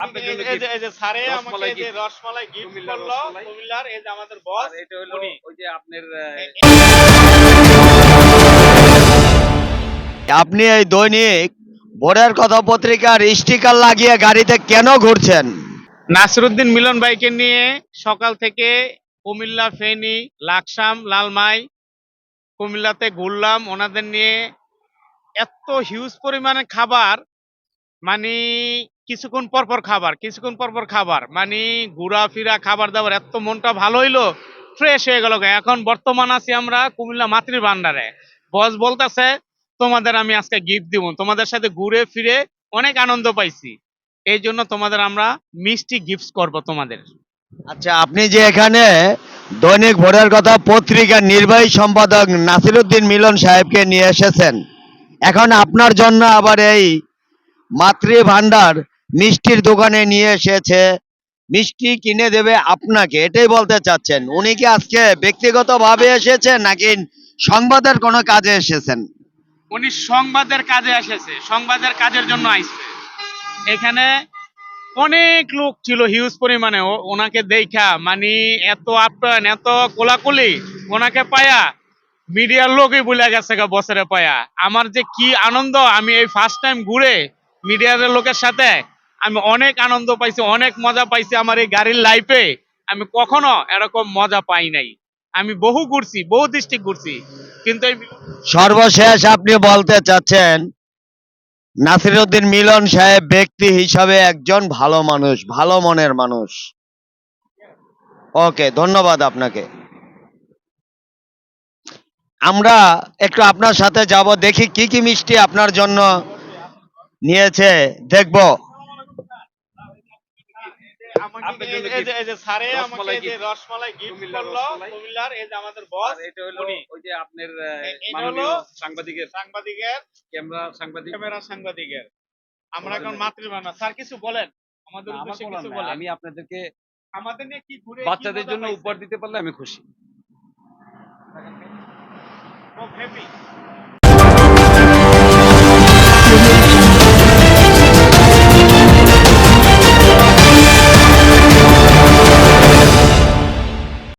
রসমালাই এই যে gift। Rasmalai gift করল কুমিল্লার এই যে আমাদের বস এটা হলো ওই যে আপনার আপনি এই দৈনিক ভোরের কথা পত্রিকার স্টিকার লাগিয়ে গাড়িতে কেন ঘুরছেন? নাসিরুদ্দিন মিলন ভাইকে নিয়ে সকাল থেকে কুমিল্লা ফেনী লাকসাম লালমাই কুমিল্লাতে ঘুরলাম। ওনাদের নিয়ে এত হিউজ পরিমাণে খাবার মানে কিছুক্ষণ পর পর খাবার, কিছুক্ষণ পর পর খাবার। মানে ঘোরাফেরা খাবার দাবার এত মনটা ভালো হইল ফ্রেশ হয়ে গেল এখন বর্তমান আছি আমরা কুমিল্লা মাতৃ ভান্ডারে। বস বলতেছে, তোমাদের আমি আজকে গিফট দিব। তোমাদের সাথে ঘুরে ফিরে অনেক আনন্দ পাইছি। এই জন্য তোমাদের আমরা মিষ্টি গিফট করব তোমাদের। আচ্ছা আপনি যে এখানে দৈনিক ভোরের কথা পত্রিকার নির্বাহী সম্পাদক নাসিরুদ্দিন মিলন সাহেবকে নিয়ে এসেছেন, এখন আপনার জন্য আবার এই মাতৃ ভান্ডার মিষ্টির দোকানে নিয়ে এসেছে। মিষ্টি কিনে দেবে আপনাকে, এটাই বলতে চাচ্ছেন। উনি কি আজকে ব্যক্তিগতভাবে এসেছেন নাকি সংবাদের কোনো কাজে এসেছেন? উনি সংবাদের কাজে এসেছে, সংবাদের কাজের জন্য আইছে। এখানে অনেক লোক ছিল হিউজ পরিমাণে। ওনাকে দেখা মানে এত আপ্যায়ন এত কোলাকুলি, ওনাকে পায়া, মিডিয়ার লোকই বলে গেছে বছরে পায়া। আমার যে কি আনন্দ, আমি এই ফার্স্ট টাইম ঘুরে মিডিয়ার লোকের সাথে আমি অনেক আনন্দ পাইছি, অনেক মজা পাইছি আমার এই গাড়ির লাইফে আমি কখনো এরকম মজা পাই নাই। আমি বহু ঘুরছি, বহু ডিস্ট্রিক্ট ঘুরছি, কিন্তু সর্বশেষ আপনি বলতে চাচ্ছেন, নাসিরুদ্দিন মিলন সাহেব ব্যক্তি হিসাবে একজন ভালো মানুষ, ভালো মনের মানুষ। ওকে, ধন্যবাদ আপনাকে। আমরা একটু আপনার সাথে যাব, দেখি কি কি মিষ্টি আপনার জন্য নিয়েছে, দেখব। আমাকে এই যে- এই যে- এই যে স্যারে আমাকে এই যে রসমালাই গিফট করল কুমিল্লার এই যে আমাদের বস এটা হলো ওই যে আপনার মাননীয় সাংবাদিকের। সাংবাদিকের ক্যামেরা সাংবাদিক। ক্যামেরা সাংবাদিকের। আমরা এখন মাতৃভাষা। স্যার কিছু বলেন। আমাদের উদ্দেশ্যে কিছু বলেন। আমি আপনাদেরকে আমাদের নিয়ে কি ঘুরে বাচ্চাদের জন্য উপহার দিতে পারলে আমি খুশি। খুব happy।